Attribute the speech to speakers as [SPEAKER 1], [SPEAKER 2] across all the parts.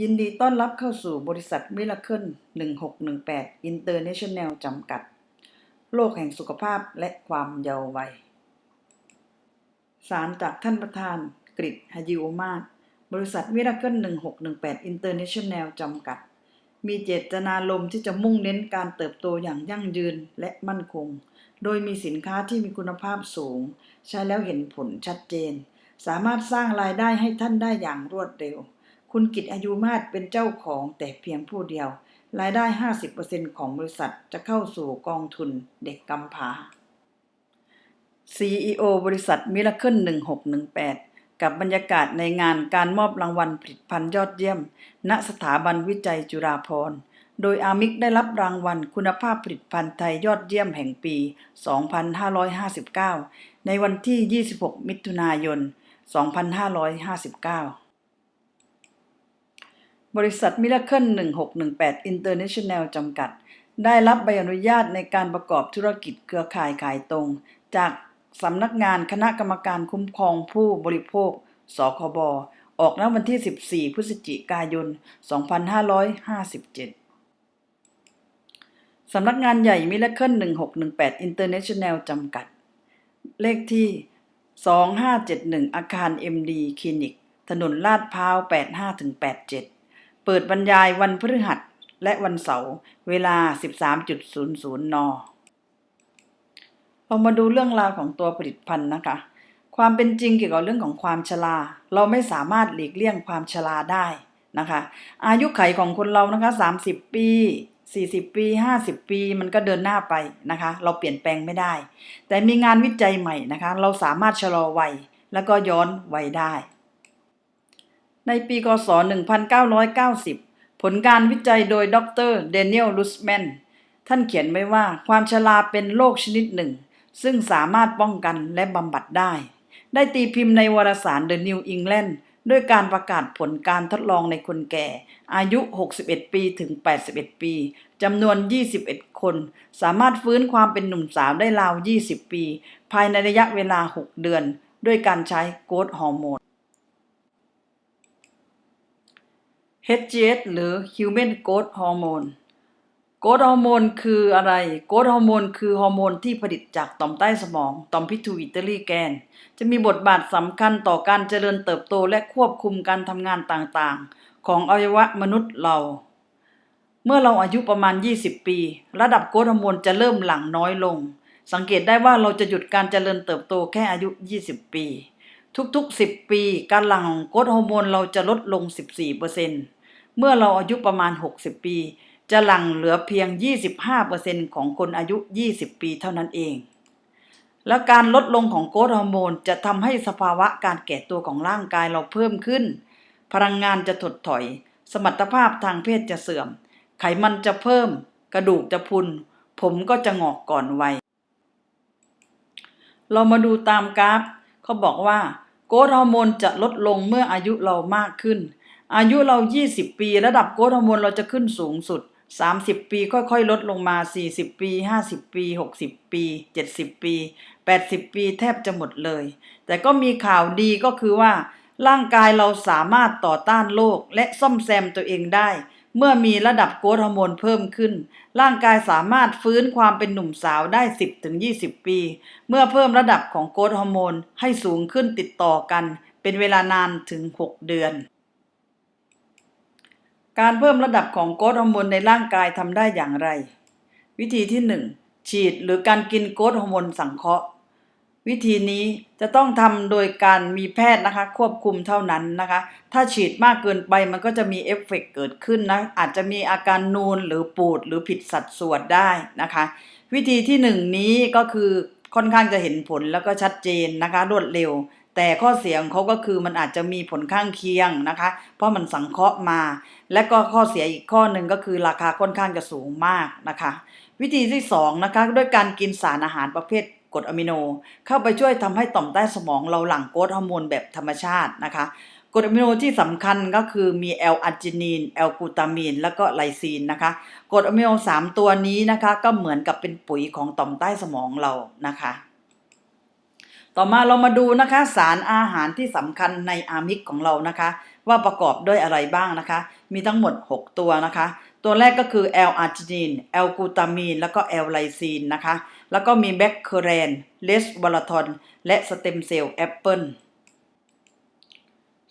[SPEAKER 1] ยินดีต้อนรับเข้าสู่บริษัทมิราเคิล1618 International จำกัด โลกแห่งสุขภาพและความเยาว์วัย สารจากท่านประธานกริชฮยิโอมาศบริษัทมิราเคิล1618 International จำกัด มีเจตนารมที่จะมุ่งเน้นการเติบโตอย่างยั่งยืนและมั่นคง โดยมีสินค้าที่มีคุณภาพสูง ใช้แล้วเห็นผลชัดเจน สามารถสร้างรายได้ให้ท่านได้อย่างรวดเร็ว คุณกิตอายุมาศเป็นเจ้าของแต่เพียงผู้เดียว รายได้ 50%ของบริษัทจะเข้าสู่กองทุนเด็กกำพร้า CEO บริษัทมิราเคิล1618 กับบรรยากาศในงานการมอบรางวัลผลิตภัณฑ์ยอดเยี่ยม ณสถาบันวิจัยจุฬาภรณ์โดยอามิกได้รับรางวัลคุณภาพผลิตภัณฑ์ไทยยอดเยี่ยมแห่งปี 2559 ในวันที่ 26 มิถุนายน 2559 บริษัทมิราเคิล1618 International จำกัด ได้รับใบอนุญาตในการประกอบธุรกิจเครือข่ายขายตรง จากสำนักงานคณะกรรมการคุ้มครองผู้บริโภค สคบ ออกณวันที่ 14 พฤศจิกายน 2557สำนักงานใหญ่มิราเคิล1618 International จำกัด เลขที่ 2571 อาคาร MD คลินิก ถนนลาดพร้าว 85-87 เปิดบรรยายวันพฤหัสและวันเสาร์เวลา 13.00 น เรามาดูเรื่องราวของตัวผลิตภัณฑ์นะคะ ความเป็นจริงเกี่ยวกับเรื่องของความชรา เราไม่สามารถหลีกเลี่ยงความชราได้นะคะ อายุไขของคนเรานะคะ 30 ปี 40 ปี 50 ปี มันก็เดินหน้าไปนะคะ เราเปลี่ยนแปลงไม่ได้ แต่มีงานวิจัยใหม่นะคะ เราสามารถชะลอวัยแล้วก็ย้อนวัยได้ ในปีกศ1990 ผลการวิจัยโดยดรเดนิเอลลุสแมนท่านเขียนไว้ว่าความชราเป็นโรคชนิดหนึ่ง ซึ่งสามารถป้องกันและบำบัดได้ ได้ตีพิมพ์ในวารสาร The New England ด้วยการประกาศผลการทดลองในคนแก่ อายุ 61 ปีถึง 81 ปีจำนวน 21 คน สามารถฟื้นความเป็นหนุ่มสาวได้ราว 20 ปี ภายในระยะเวลา 6 เดือน ด้วยการใช้โกรทฮอร์โมน HGH หรือ Human Growth Hormone โกรทฮอร์โมนคืออะไร โกรทฮอร์โมนคือฮอร์โมนที่ผลิตจากต่อมใต้สมอง ต่อมพิทูอิตอรี่แกน จะมีบทบาทสำคัญต่อการเจริญเติบโตและควบคุมการทำงานต่างๆ ของอวัยวะมนุษย์เรา เมื่อเราอายุประมาณ 20 ปี ระดับโกรทฮอร์โมนจะเริ่มหลั่งน้อยลง สังเกตได้ว่าเราจะหยุดการเจริญเติบโตแค่อายุ 20 ปี ทุกๆ 10 ปี การหลั่งของโกรทฮอร์โมนเราจะลดลง 14%เมื่อเราอายุประมาณ 60 ปี จะหลั่งเหลือเพียง 25%ของคนอายุ 20 ปีเท่านั้นเอง และการลดลงของโกรทฮอร์โมนจะทำให้สภาวะการแก่ตัวของร่างกายเราเพิ่มขึ้น พลังงานจะถดถอย สมรรถภาพทางเพศจะเสื่อม ไขมันจะเพิ่ม กระดูกจะพุน ผมก็จะงอกก่อนวัย เรามาดูตามกราฟ เขาบอกว่าโกรทฮอร์โมนจะลดลงเมื่ออายุเรามากขึ้น อายุเรา 20 ปี ระดับโกรทฮอร์โมนเราจะขึ้นสูงสุด 30 ปีค่อยๆ ลดลงมา 40 ปี 50 ปี 60 ปี 70 ปี 80 ปีแทบจะหมดเลย แต่ก็มีข่าวดีก็คือว่า ร่างกายเราสามารถต่อต้านโรคและซ่อมแซมตัวเองได้ เมื่อมีระดับโกรทฮอร์โมนเพิ่มขึ้น ร่างกายสามารถฟื้นความเป็นหนุ่มสาวได้ 10-20 ปี เมื่อเพิ่มระดับของโกรทฮอร์โมนให้สูงขึ้นติดต่อกัน เป็นเวลานานถึง 6 เดือน การเพิ่มระดับของโกรทฮอร์โมนในร่างกายทำได้อย่างไร วิธีที่ 1 ฉีดหรือการกินโกรทฮอร์โมนสังเคราะห์ วิธีนี้จะต้องทำโดยการมีแพทย์นะคะ ควบคุมเท่านั้นนะคะ ถ้าฉีดมากเกินไปมันก็จะมีเอฟเฟกต์เกิดขึ้นนะ อาจจะมีอาการนูนหรือปูดหรือผิดสัดส่วนได้นะคะ วิธีที่หนึ่งนี้ก็คือค่อนข้างจะเห็นผลแล้วก็ชัดเจนนะคะ รวดเร็ว แต่ข้อเสียงเขาก็คือมันอาจจะมีผลข้างเคียงนะคะ เพราะมันสังเคราะห์มา และก็ข้อเสียอีกข้อหนึ่งก็คือราคาค่อนข้างจะสูงมากนะคะ วิธีที่สองนะคะด้วยการกินสารอาหารประเภท กรดอะมิโน เข้าไปช่วยทำให้ต่อมใต้สมองเราหลั่งโกรทฮอร์โมนแบบธรรมชาตินะคะกรดอะมิโนที่สำคัญก็คือมีแอลอาร์จินีนแอลกูตามีน แล้วก็ไลซีนนะคะกรดอะมิโนสามตัวนี้นะคะ ก็เหมือนกับเป็นปุ๋ยของต่อมใต้สมองเรานะคะ ต่อมาเรามาดูนะคะ สารอาหารที่สำคัญในอามิกของเรานะคะ ว่าประกอบด้วยอะไรบ้างนะคะ มีทั้งหมด 6 ตัวนะคะ ตัวแรกก็คือ L อาร์จินีน L กลูตามีนแล้วก็ L ไลซีนนะคะ แล้วก็มีแบคเคอเรนเลสวอลทอน และสเต็มเซลล์แอปเปิล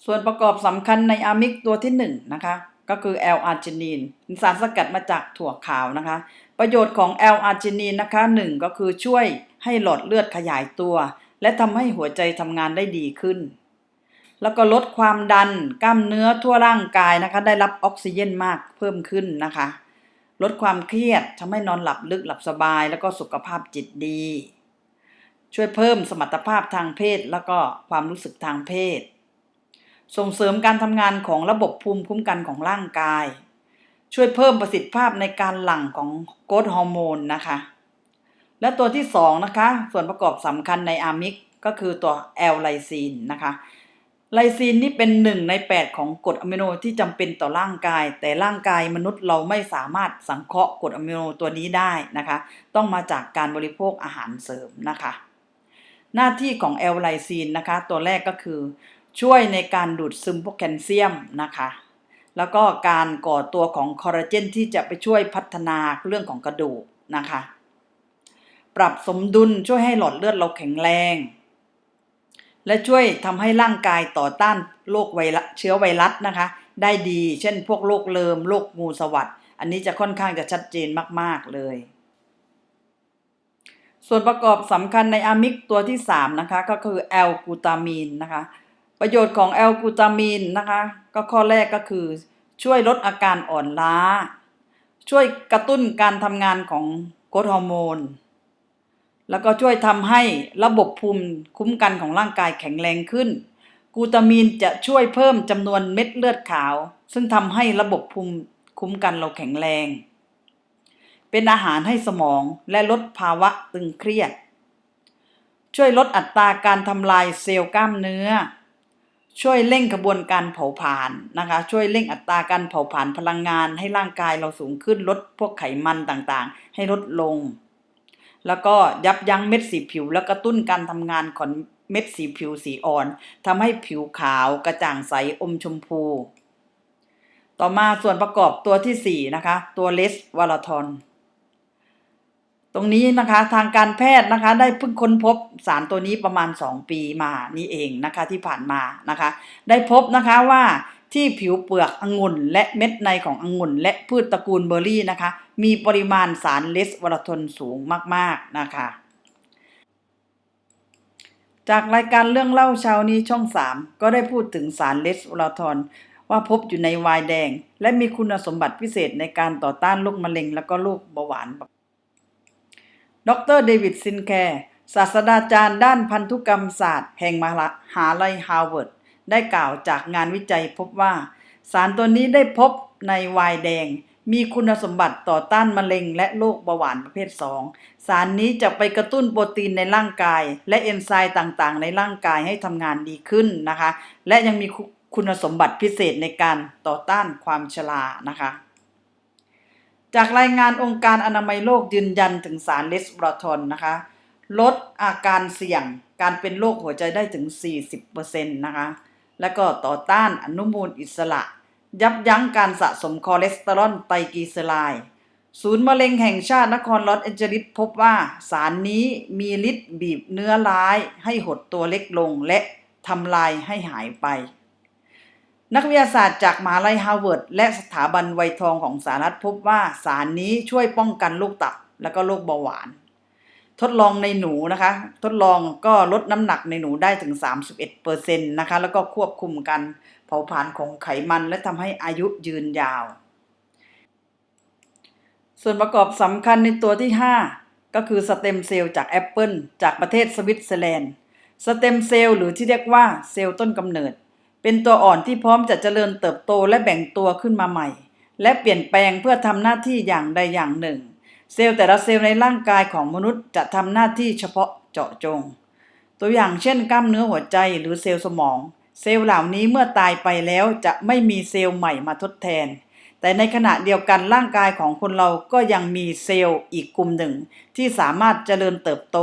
[SPEAKER 1] ส่วนประกอบสำคัญในอะมิกตัวที่1นะคะก็คือ L อาร์จินีนสารสกัดมาจากถั่วขาวนะคะ ประโยชน์ของ L อาร์จินีนนะคะ 1 ก็คือช่วยให้หลอดเลือดขยายตัว และทำให้หัวใจทำงานได้ดีขึ้น แล้วก็ลดความดันกล้ามเนื้อทั่วร่างกายนะคะ ได้รับออกซิเจนมากเพิ่มขึ้นนะคะ ลดความเครียดทำให้นอนหลับลึกหลับสบาย แล้วก็สุขภาพจิตดี ช่วยเพิ่มสมรรถภาพทางเพศ แล้วก็ความรู้สึกทางเพศ ส่งเสริมการทำงานของระบบภูมิคุ้มกันของร่างกาย ช่วยเพิ่มประสิทธิภาพในการหลั่งของโกรทฮอร์โมนนะคะ และตัวที่สองนะคะส่วนประกอบสำคัญในอามิกก็คือตัวแอลไลซีนนะคะ ไลซีนนี่เป็นหนึ่งใน 8 ของกรดอะมิโนที่จำเป็นต่อร่างกาย แต่ร่างกายมนุษย์เราไม่สามารถสังเคราะห์กรดอะมิโนตัวนี้ได้นะคะ ต้องมาจากการบริโภคอาหารเสริมนะคะ หน้าที่ของแอลไลซีนนะคะ ตัวแรกก็คือ ช่วยในการดูดซึมพวกแคลเซียมนะคะ แล้วก็การก่อตัวของคอลลาเจนที่จะไปช่วยพัฒนาเรื่องของกระดูกนะคะ ปรับสมดุลช่วยให้หลอดเลือดเราแข็งแรง และช่วยทำให้ร่างกายต่อต้านโรคไวรัสเชื้อไวรัสนะคะ ได้ดี เช่น พวกโรคเลิมโรคงูสวัสดอันนี้จะค่อนข้างจะชัดเจนมาก ๆ เลย ส่วนประกอบสำคัญในอะมิกตัวที่ 3 นะคะ ก็คือแอลกูตามีนนะคะ ประโยชน์ของแอลกูตามีนนะคะ ก็ข้อแรกก็คือช่วยลดอาการอ่อนล้า ช่วยกระตุ้นการทำงานของโกรทฮอร์โมน แล้วก็ช่วยทำให้ระบบภูมิคุ้มกันของร่างกายแข็งแรงขึ้น กูตามีนจะช่วยเพิ่มจำนวนเม็ดเลือดขาว ซึ่งทำให้ระบบภูมิคุ้มกันเราแข็งแรง เป็นอาหารให้สมองและลดภาวะตึงเครียด ช่วยลดอัตราการทำลายเซลล์กล้ามเนื้อ ช่วยเร่งกระบวนการเผาผลาญนะคะ ช่วยเร่งอัตราการเผาผลาญพลังงานให้ร่างกายเราสูงขึ้นลดพวกไขมันต่างๆ ให้ลดลง แล้วก็ยับยั้งเม็ดสีผิว และกระตุ้นการทำงานของเม็ดสีผิวสีอ่อนทำให้ผิวขาวกระจ่างใสอมชมพู ต่อมาส่วนประกอบตัวที่ 4 นะคะ ตัวเลสวาลาทอนตรงนี้นะคะทางการแพทย์นะคะได้เพิ่งค้นพบสารตัวนี้ประมาณ 2 ปีมานี่เองนะคะที่ผ่านมานะคะ ได้พบนะคะว่า ที่ผิวเปลือกองุ่น และเม็ดในขององุ่น และพืชตระกูลเบอร์รี่นะคะ มีปริมาณสารเลสวาลาทอนสูงมากๆนะคะ จากรายการเรื่องเล่าเช้านี้ช่อง 3 ก็ได้พูดถึงสารเลสวาลาทอนว่าพบอยู่ในวน์แดง และมีคุณสมบัติพิเศษในการต่อต้านโรคมะเร็ง และก็โรคเบาหวาน ดรเดวิดซินแคร์ศาสตราจารย์ด้านพันธุกรรมศาสตร์ แห่งมหาลัยฮาร์วาร์ด ได้กล่าวจากงานวิจัยพบว่า สารตัวนี้ได้พบในไวน์แดง มีคุณสมบัติต่อต้านมะเร็งและโรคเบาหวานประเภท 2 สารนี้จะไปกระตุ้นโปรตีนในร่างกาย และเอนไซม์ต่างๆ ในร่างกายให้ทำงานดีขึ้นนะคะ และยังมีคุณสมบัติพิเศษในการต่อต้านความชรานะคะ จากรายงานองค์การอนามัยโลกยืนยันถึงสารเลสบรอทอนนะคะลดอาการเสี่ยงการเป็นโรคหัวใจได้ถึง 40%นะคะ และก็ต่อต้านอนุมูลอิสระ ยับยั้งการสะสมคอเลสเตอรอลไตรกลีเซอไรด์ศูนย์มะเร็งแห่งชาตินครลอสแอนเจลิสพบว่าสารนี้มีฤทธิ์บีบเนื้อร้ายให้หดตัวเล็กลงและทำลายให้หายไป นักวิทยาศาสตร์จากมหาลัยฮาร์วาร์ดและสถาบันไวทองของสหรัฐพบว่าสารนี้ช่วยป้องกันโรคตับและก็โรคเบาหวาน ทดลองในหนูนะคะ ทดลองก็ลดน้ำหนักในหนูได้ถึง 31%นะคะ แล้วก็ควบคุมกันเผาผลาญของไขมันและทำให้อายุยืนยาว ส่วนประกอบสำคัญในตัวที่ 5 ก็คือสเต็มเซลล์จากแอปเปิลจากประเทศสวิตเซอร์แลนด์ สเต็มเซลล์หรือที่เรียกว่าเซลล์ต้นกำเนิด เป็นตัวอ่อนที่พร้อมจะเจริญเติบโตและแบ่งตัวขึ้นมาใหม่ และเปลี่ยนแปลงเพื่อทำหน้าที่อย่างใดอย่างหนึ่ง เซลล์แต่ละเซลล์ในร่างกายของมนุษย์จะทำหน้าที่เฉพาะเจาะจง ตัวอย่างเช่นกล้ามเนื้อหัวใจหรือเซลล์สมอง เซลล์เหล่านี้เมื่อตายไปแล้วจะไม่มีเซลล์ใหม่มาทดแทน แต่ในขณะเดียวกันร่างกายของคนเราก็ยังมีเซลล์อีกกลุ่มหนึ่ง ที่สามารถเจริญเติบโต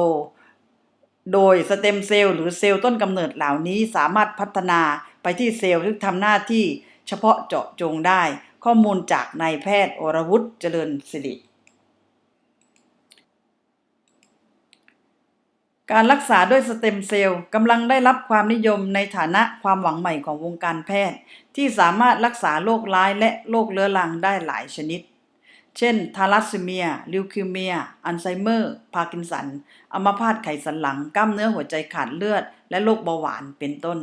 [SPEAKER 1] โดยสเต็มเซลล์หรือเซลล์ต้นกำเนิดเหล่านี้สามารถพัฒนาไปที่เซลล์ที่ทำหน้าที่เฉพาะเจาะจงได้ ข้อมูลจากนายแพทย์อรวุฒิเจริญสิริ การรักษาด้วยสเต็มเซลล์กำลังได้รับความนิยมในฐานะความหวังใหม่ของวงการแพทย์ ที่สามารถรักษาโรคร้ายและโรคเรื้อรังได้หลายชนิด เช่น ทาลัสซีเมีย ลิวคิวเมีย อัลไซเมอร์ พาร์กินสัน อัมพาตไขสันหลัง กล้ามเนื้อหัวใจขาดเลือด และโรคเบาหวานเป็นต้น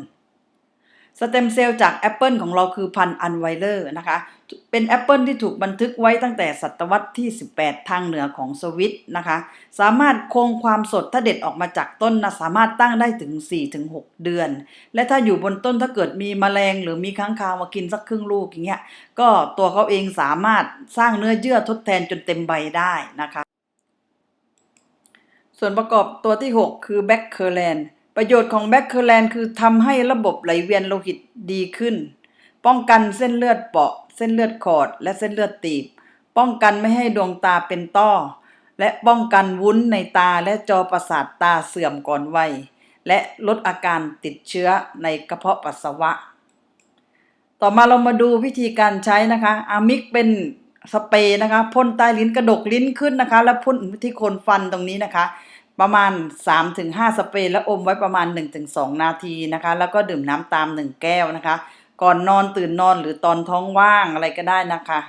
[SPEAKER 1] สเต็มเซลล์จากแอปเปิลของเราคือพันอันไวเลอร์นะคะ เป็นแอปเปิลที่ถูกบันทึกไว้ตั้งแต่ศตวรรษที่ 18 ทางเหนือของสวิตนะคะ สามารถคงความสดถ้าเด็ดออกมาจากต้นนะสามารถตั้งได้ถึง 4-6 เดือน และถ้าอยู่บนต้นถ้าเกิดมีแมลงหรือมีค้างคาวมากินสักครึ่งลูกอย่างเงี้ย ก็ตัวเขาเองสามารถสร้างเนื้อเยื่อทดแทนจนเต็มใบได้นะคะ ส่วนประกอบตัวที่ 6 คือแบคเคอร์แลน ประโยชน์ของแบคเคอร์แลนคือทำให้ระบบไหลเวียนโลหิตดีขึ้น ป้องกันเส้นเลือดเปราะ เส้นเลือดขอด และเส้นเลือดตีบ ป้องกันไม่ให้ดวงตาเป็นต้อ และป้องกันวุ้นในตาและจอประสาทตาเสื่อมก่อนวัย และลดอาการติดเชื้อในกระเพาะปัสสาวะ ต่อมาเรามาดูวิธีการใช้นะคะ อามิกเป็นสเปรย์นะคะพ่นใต้ลิ้นกระดกลิ้นขึ้นนะคะ แล้วพ่นที่โคนฟันตรงนี้นะคะ ประมาณ 3-5 สเปรย์แล้วอมไว้ประมาณ 1-2 นาทีนะคะ แล้วก็ดื่มน้ำตาม 1 แก้วนะคะ ก่อนนอนตื่นนอนหรือตอนท้องว่างอะไรก็ได้นะคะ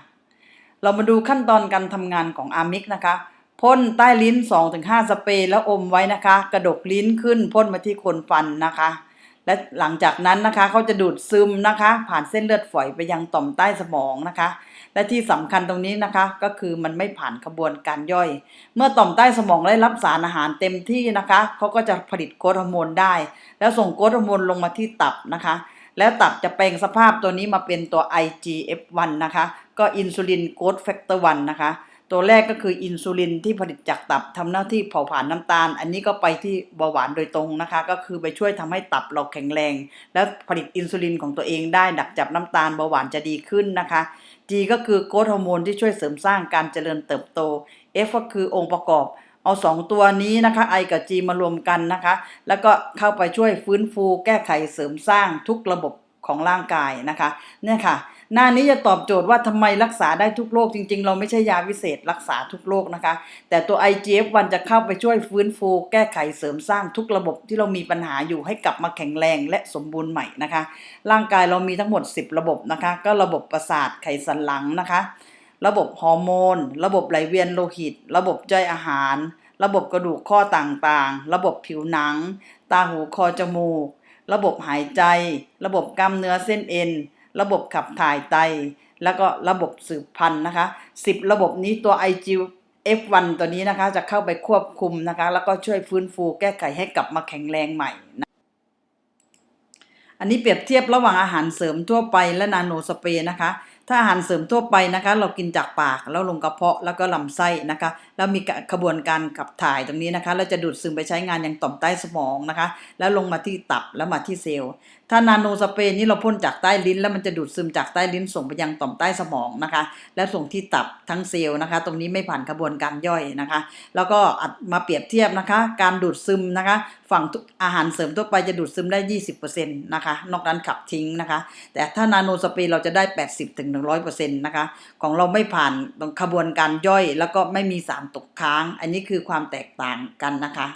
[SPEAKER 1] เรามาดูขั้นตอนการทำงานของอามิกนะคะพ่นใต้ลิ้น 2-5 สเปรย์แล้วอมไว้นะคะ กระดกลิ้นขึ้นพ่นมาที่โคนฟันนะคะ และหลังจากนั้นนะคะเขาจะดูดซึมนะคะ ผ่านเส้นเลือดฝอยไปยังต่อมใต้สมองนะคะ และที่สำคัญตรงนี้นะคะ ก็คือมันไม่ผ่านกระบวนการย่อย เมื่อต่อมใต้สมองได้รับสารอาหารเต็มที่นะคะเขาก็จะผลิตโกรทฮอร์โมนได้ แล้วส่งโกรทฮอร์โมนลงมาที่ตับนะคะ แล้วตับจะแปลงสภาพตัวนี้มาเป็นตัว IGF-1 นะคะ ก็อินซูลินโกรทแฟกเตอร์1นะคะตัวแรกก็คืออินซูลินที่ผลิตจากตับทำหน้าที่เผาผลาญน้ำตาล อันนี้ก็ไปที่เบาหวานโดยตรงนะคะ ก็คือไปช่วยทำให้ตับเราแข็งแรง และผลิตอินซูลินของตัวเองได้ดักจับน้ำตาลเบาหวานจะดีขึ้นนะคะ G ก็คือโกรทฮอร์โมนที่ช่วยเสริมสร้างการเจริญเติบโต F ก็คือองค์ประกอบ เอาสองตัวนี้นะคะ I กับ G มารวมกันนะคะ แล้วก็เข้าไปช่วยฟื้นฟูแก้ไขเสริมสร้างทุกระบบ ของร่างกายนะคะเนี่ยค่ะ หน้านี้จะตอบโจทย์ว่าทำไมรักษาได้ทุกโรคจริง ๆ เราไม่ใช่ยาวิเศษรักษาทุกโรคนะคะ แต่ตัว IGF-1 จะเข้าไปช่วยฟื้นฟู แก้ไขเสริมสร้างทุกระบบที่เรามีปัญหาอยู่ให้กลับมาแข็งแรงและสมบูรณ์ใหม่นะคะ ร่างกายเรามีทั้งหมด 10 ระบบนะคะ ก็ระบบประสาทไขสันหลังนะคะ ระบบฮอร์โมน ระบบไหลเวียนโลหิต ระบบย่อยอาหาร ระบบกระดูกข้อต่างๆ ระบบผิวหนัง ตาหูคอจมูก ระบบหายใจ ระบบกล้ามเนื้อเส้นเอ็น ระบบขับถ่ายไต แล้วก็ระบบสืบพันธุ์นะคะ 10 ระบบนี้ตัว IGF-1 ตัวนี้นะคะจะเข้าไปควบคุมนะคะ แล้วก็ช่วยฟื้นฟูแก้ไขให้กลับมาแข็งแรงใหม่นะอันนี้เปรียบเทียบระหว่างอาหารเสริมทั่วไปและนาโนสเปรย์นะคะ ถ้าอาหารเสริมทั่วไปนะคะ เรากินจากปากแล้วลงกระเพาะแล้วก็ลำไส้นะคะ แล้วมีกระบวนการขับถ่ายตรงนี้นะคะแล้วจะดูดซึมไปใช้งานอย่างต่อมใต้สมองนะคะ แล้วลงมาที่ตับแล้วมาที่เซลล์ ถ้านาโนสเปรย์นี้เราพ่นจากใต้ลิ้น แล้วมันจะดูดซึมจากใต้ลิ้นส่งไปยังต่อมใต้สมองนะคะ แล้วส่งที่ตับทั้งเซลล์นะคะ ตรงนี้ไม่ผ่านกระบวนการย่อยนะคะ แล้วก็มาเปรียบเทียบนะคะ การดูดซึมนะคะฝั่งอาหารเสริมทั่วไปจะดูดซึมได้ 20%นะคะ นอกนั้นขับทิ้งนะคะ แต่ถ้านาโนสเปรย์เราจะได้ 80-100%นะคะ ของเราไม่ผ่านกระบวนการย่อย แล้วก็ไม่มีสารตกค้าง อันนี้คือความแตกต่างกันนะคะ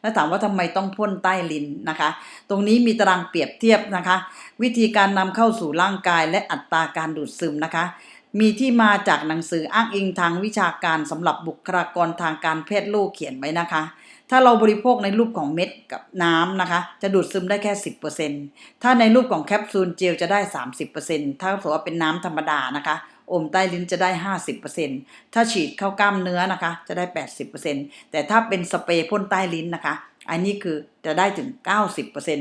[SPEAKER 1] แล้วถามว่าทำไมต้องพ่นใต้ลิ้นนะคะ ตรงนี้มีตารางเปรียบเทียบนะคะ วิธีการนำเข้าสู่ร่างกายและอัตราการดูดซึมนะคะ มีที่มาจากหนังสืออ้างอิงทางวิชาการสำหรับบุคลากรทางการแพทย์โลกเขียนไว้นะคะ ถ้าเราบริโภคในรูปของเม็ดกับน้ำนะคะ จะดูดซึมได้แค่ 10%ถ้าในรูปของแคปซูลเจลจะได้ 30%ถ้าสมมติว่าเป็นน้ำธรรมดานะคะอมใต้ลิ้นจะได้ 50%ถ้าฉีดเข้ากล้ามเนื้อนะคะ จะได้ 80%แต่ถ้าเป็นสเปรย์พ่นใต้ลิ้นนะคะ อันนี้คือจะได้ถึง 90%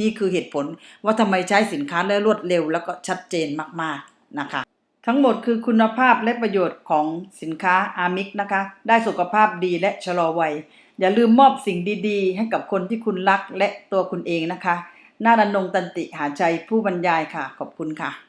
[SPEAKER 1] นี่คือเหตุผลว่าทำไมใช้สินค้าได้รวดเร็วแล้วก็ชัดเจนมากๆนะคะ ทั้งหมดคือคุณภาพและประโยชน์ของสินค้าอามิกนะคะ ได้สุขภาพดีและชะลอวัย อย่าลืมมอบสิ่งดีๆ ให้กับคนที่คุณรักและตัวคุณเองนะคะ นาดันงตันติหาใจผู้บรรยายค่ะ ขอบคุณค่ะ